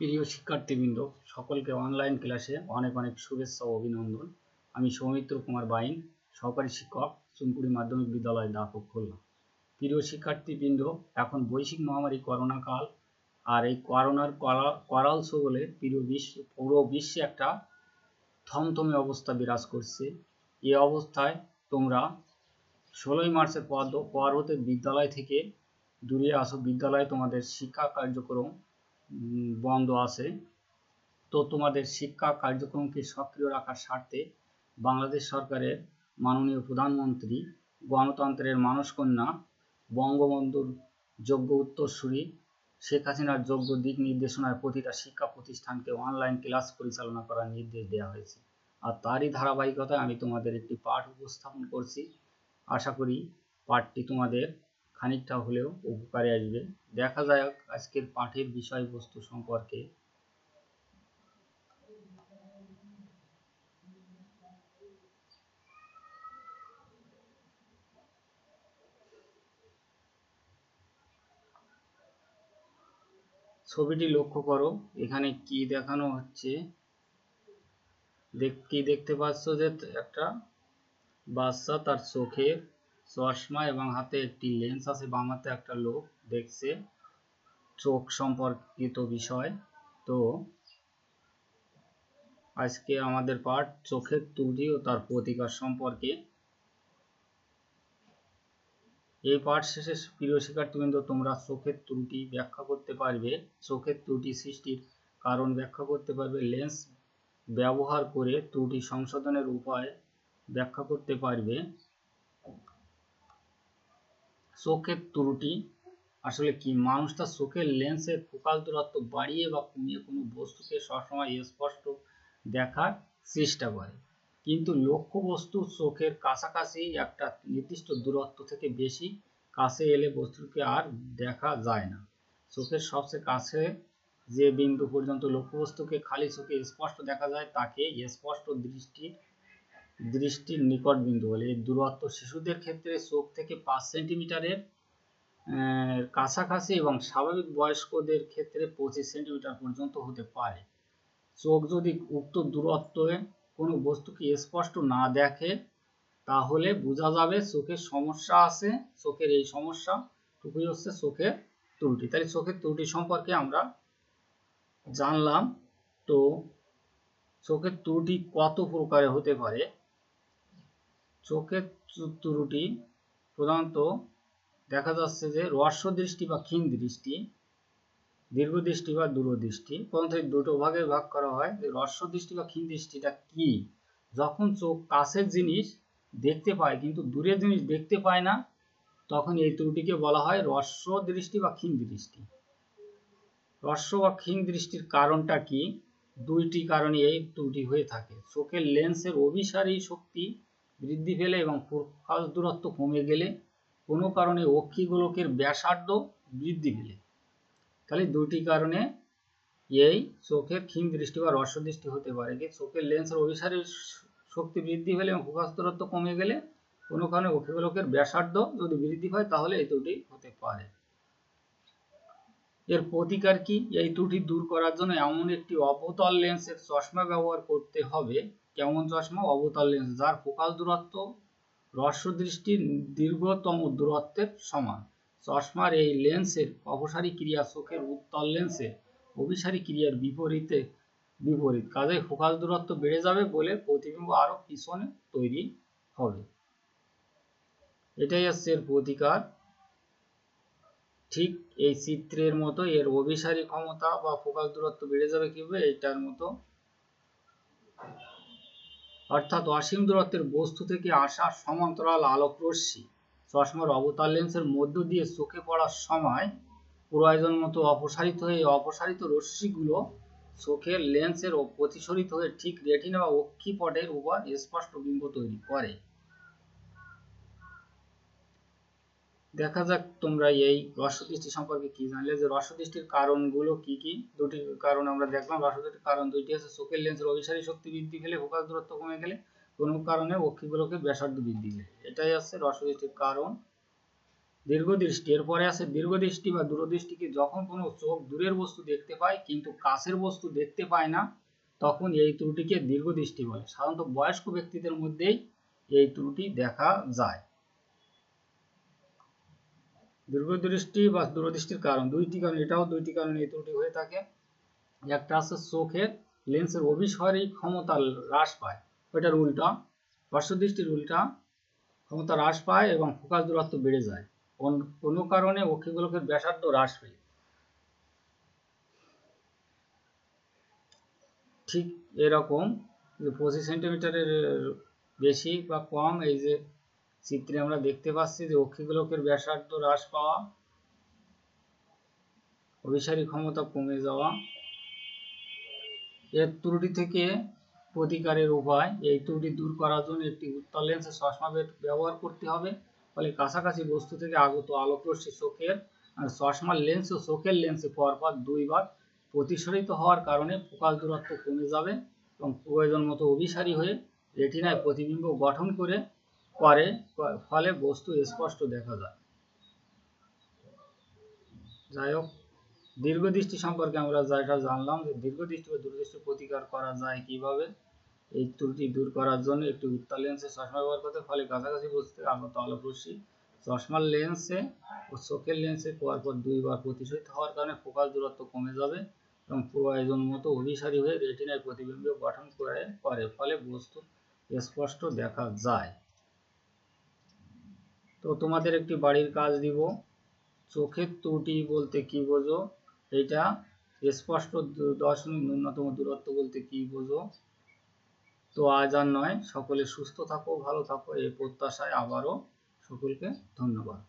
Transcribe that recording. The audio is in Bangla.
প্রিয় শিক্ষার্থীবৃন্দ, সকলকে অনলাইন ক্লাসে অনেক অনেক শুভেচ্ছা ও অভিনন্দন। আমি সৌমিত্র কুমার বাইন, সহকারী শিক্ষক চুনপুরি মাধ্যমিক বিদ্যালয় দাপক খুলনা। প্রিয় শিক্ষার্থীবৃন্দ, এখন বৈশ্বিক মহামারী করোনা কাল, আর এই করোনার করাল শো বলে প্রিয় বিশ্ব, পুরো বিশ্বে একটা থমথমে অবস্থা বিরাজ করছে। এই অবস্থায় তোমরা ষোলোই মার্চের পর পর হতে বিদ্যালয় থেকে দূরে আসো। বিদ্যালয়ে তোমাদের শিক্ষা কার্যক্রম বন্ধ আছে। তো তোমাদের শিক্ষা কার্যক্রমকে সক্রিয় রাখার স্বার্থে বাংলাদেশ সরকারের মাননীয় প্রধানমন্ত্রী, গণতন্ত্রের মানসকন্যা, বঙ্গবন্ধুর যোগ্য উত্তরসূরি, শেখ হাসিনার যোগ্য দিক নির্দেশনায় প্রতিটা শিক্ষা প্রতিষ্ঠানকে অনলাইন ক্লাস পরিচালনা করার নির্দেশ দেওয়া হয়েছে। আর তারই ধারাবাহিকতায় আমি তোমাদের একটি পাঠ উপস্থাপন করছি। আশা করি পাঠটি তোমাদের খানিকটা হলেও উপকারে আসবে। দেখা যাক আজকের পাঠের বিষয়বস্তু সম্পর্কে। ছবিটি লক্ষ্য করো, এখানে কি দেখানো হচ্ছে? কি দেখতে পাচ্ছ যে একটা বাচ্চা তার চোখের চশমা এবং হাতে একটি লেন্স আছে, বাম হাতে একটা লোক দেখছে চোখ সম্পর্কিত বিষয়। তো আজকে আমাদের পাঠ চোখের ত্রুটি ও তার প্রতিকার সম্পর্কে। এই পাঠ শেষে প্রিয় শিক্ষার্থীবৃন্দ, তোমরা চোখের ত্রুটি ব্যাখ্যা করতে পারবে। চোখের ত্রুটি সৃষ্টির কারণ ব্যাখ্যা করতে পারবে। লেন্স ব্যবহার করে ত্রুটি সংশোধনের উপায় ব্যাখ্যা করতে পারবে। চোখের ত্রুটি। আসলে কি মানুষ তার চোখের লেন্সের ফোকাল দূরত্ব বাড়িয়ে বা কমিয়ে কোনো বস্তুকে সবসময় স্পষ্ট দেখার চেষ্টা করে। কিন্তু লক্ষ্য বস্তু চোখের কাছাকাছি একটা নির্দিষ্ট দূরত্ব থেকে বেশি কাছে এলে বস্তুকে আর দেখা যায় না। চোখের সবচেয়ে কাছে যে বিন্দু পর্যন্ত লক্ষ্যবস্তুকে খালি চোখে স্পষ্ট দেখা যায়, তাকে স্পষ্ট দৃষ্টির দৃষ্টির নিকট বিন্দু বলে। এই দূরত্ব শিশুদের ক্ষেত্রে চোখ থেকে পাঁচ সেন্টিমিটারের কাছাকাছি এবং স্বাভাবিক বয়স্কদের ক্ষেত্রে পঁচিশ সেন্টিমিটার পর্যন্ত হতে পারে। চোখ যদি উক্ত দূরত্বে কোনো বস্তুকে স্পষ্ট না দেখে, তাহলে বোঝা যাবে চোখের সমস্যা আছে। চোখের এই সমস্যা টুকুই হচ্ছে চোখের ত্রুটি। তাই চোখের ত্রুটি সম্পর্কে আমরা জানলাম। তো চোখের ত্রুটি কত প্রকারে হতে পারে? চোখের ত্রুটি প্রধানত দেখা যাচ্ছে যে রস্য দৃষ্টি বা ক্ষীণ দৃষ্টি, দীর্ঘ দৃষ্টি বা দূরদৃষ্টি প্রধানত দুটো ভাগে ভাগ করা হয়। যে রস্য দৃষ্টি বা ক্ষীণ দৃষ্টিটা কি? যখন চোখ কাছের জিনিস দেখতে পায় কিন্তু দূরের জিনিস দেখতে পায় না, তখন এই ত্রুটিকে বলা হয় রস্য দৃষ্টি বা ক্ষীণ দৃষ্টি। রস্য বা ক্ষীণ দৃষ্টির কারণটা কি? দুইটি কারণে এই ত্রুটি হয়ে থাকে। চোখের লেন্সের অভিসারী শক্তি বৃদ্ধি পেলে এবং ফোকাস দূরত্ব কমে গেলে কোনো কারণে অক্ষি গোলকের ব্যাসার্ধ বৃদ্ধি পেলে। তাহলে দুটি কারণে এই চোখের ক্ষীণ দৃষ্টি বা দৃষ্টি হতে পারে কি চোখের লেন্সের অভিসারী শক্তি বৃদ্ধি পেলে এবং ফোকাস দূরত্ব কমে গেলে কোনো কারণে অক্ষিগোলকের ব্যাসার্ধ যদি বৃদ্ধি হয় তাহলে এই দুটি হতে পারে। এর প্রতিকার কি? এই ত্রুটি দূর করার জন্য এমন একটি অবতল লেন্সের চশমা ব্যবহার করতে হবে কেমন চশমা? অবতল লেন্স যার ফোকাল দূরত্ব দৃষ্টির দীর্ঘতম দূরত্বের সমান। চশমার এই লেন্সের অপসারী ক্রিয়া চোখের উত্তল লেন্সের অভিসারী ক্রিয়ার বিপরীতে বিপরীত। কাজে ফোকাল দূরত্ব বেড়ে যাবে বলে প্রতিবিম্ব আরও পিছনে তৈরি হবে। এটাই হচ্ছে এর প্রতিকার। ঠিক এই চিত্রের মতো এর অভিসারী ক্ষমতা বা ফোকাল দূরত্ব বেড়ে যাবে কীভাবে? এটার মতো অর্থাৎ অসীম দূরত্বের বস্তু থেকে আসা সমান্তরাল আলোক রশ্মি। চশমার অবতার লেন্সের মধ্য দিয়ে চোখে পড়ার সময় প্রয়োজন মতো অপসারিত হয়ে অপসারিত রশ্মিগুলো চোখের লেন্সের প্রতিসরিত হয়ে ঠিক রেটিনা বা অক্ষিপটের উপর স্পষ্ট বিম্ব তৈরি করে। দেখা যাক তোমরা এই রসদৃষ্টি সম্পর্কে কি জানলে যে রসদৃষ্টির কারণগুলো কি কি? দুটি কারণ আমরা দেখলাম। রসদৃষ্টির কারণ দুইটি আছে, চোখের লেন্সের অভিসারী শক্তি বৃদ্ধি পেলে ফোকাস দূরত্ব কমে গেলে কোনো কারণে অক্ষিগুলোকে ব্যাসার্ধ বৃদ্ধি পেলে। এটাই আছে রসদৃষ্টির কারণ। দীর্ঘদৃষ্টি, এরপরে আছে দীর্ঘদৃষ্টি বা দূরদৃষ্টিকে যখন কোনো চোখ দূরের বস্তু দেখতে পায় কিন্তু কাছের বস্তু দেখতে পায় না, তখন এই ত্রুটিকে দীর্ঘদৃষ্টি বলে। সাধারণত বয়স্ক ব্যক্তিদের মধ্যেই এই ত্রুটি দেখা যায়। দীর্ঘদৃষ্টি বা দূরদৃষ্টির কারণ। দুইটি কারণ, এটাও দুইটি কারণে এই ত্রুটি হয়ে থাকে। একটা আছে চোখের লেন্সের অভিসরী ক্ষমতা হ্রাস পায়, ওইটার উল্টা। পার্শ্বদৃষ্টির উল্টা ক্ষমতা হ্রাস পায় এবং ফোকাস দূরত্ব বেড়ে যায়। কোনো কারণে অক্ষিগোলকের ব্যাসার্ধ হ্রাস পায় ঠিক এরকম পঁচিশ সেন্টিমিটারের বেশি বা কম, এই যে চিত্রে আমরা দেখতে পাচ্ছি যে অক্ষিগোলকের ব্যাসার্ধ হ্রাস পাওয়া, অভিসারী ক্ষমতা কমে যাওয়া, এর ত্রুটি থেকে প্রতিকারের উপায়, এই ত্রুটি দূর করার জন্য একটি উত্তল লেন্সের চশমা ব্যবহার করতে হবে। ফলে কাছাকাছি বস্তু থেকে আগত আলোক রশ্মি চোখের চশমার লেন্স ও চোখের লেন্সে পরপর দুইবার প্রতিসরিত হওয়ার কারণে ফোকাস দূরত্ব কমে যাবে এবং প্রয়োজন মতো অভিসারী হয়ে রেটিনায় প্রতিবিম্ব গঠন করে করে ফলে বস্তু স্পষ্ট দেখা যায়। যাই হোক, দীর্ঘদৃষ্টি সম্পর্কে আমরা যেটা জানলাম যে দীর্ঘদৃষ্টি বা দূরদৃষ্টি প্রতিকার করা যায় কীভাবে, এই ত্রুটি দূর করার জন্য একটি উত্তল লেন্সে চশমা ব্যবহার করতে, ফলে কাছাকাছি বস্তু থেকে আগত আলোক চশমার লেন্সে ও চোখের লেন্সে পরপর দুইবার প্রতিশোধিত হওয়ার কারণে ফোকাস দূরত্ব কমে যাবে এবং প্রয়োজন মতো অভিসারী হয়ে রেটিনায় প্রতিবিম্ব গঠন করে করে, ফলে বস্তু স্পষ্ট দেখা যায়। তো তোমাদের একটি বাড়ির কাজ দিব। চোখের ত্রুটি বলতে কি বোঝো? এটা স্পষ্ট দশমিক ন্যূনতম দূরত্ব বলতে কি বোঝো? তো আজ আর নয়, সকলে সুস্থ থাকো, ভালো থাকো, এই প্রত্যাশায় আবারও সকলকে ধন্যবাদ।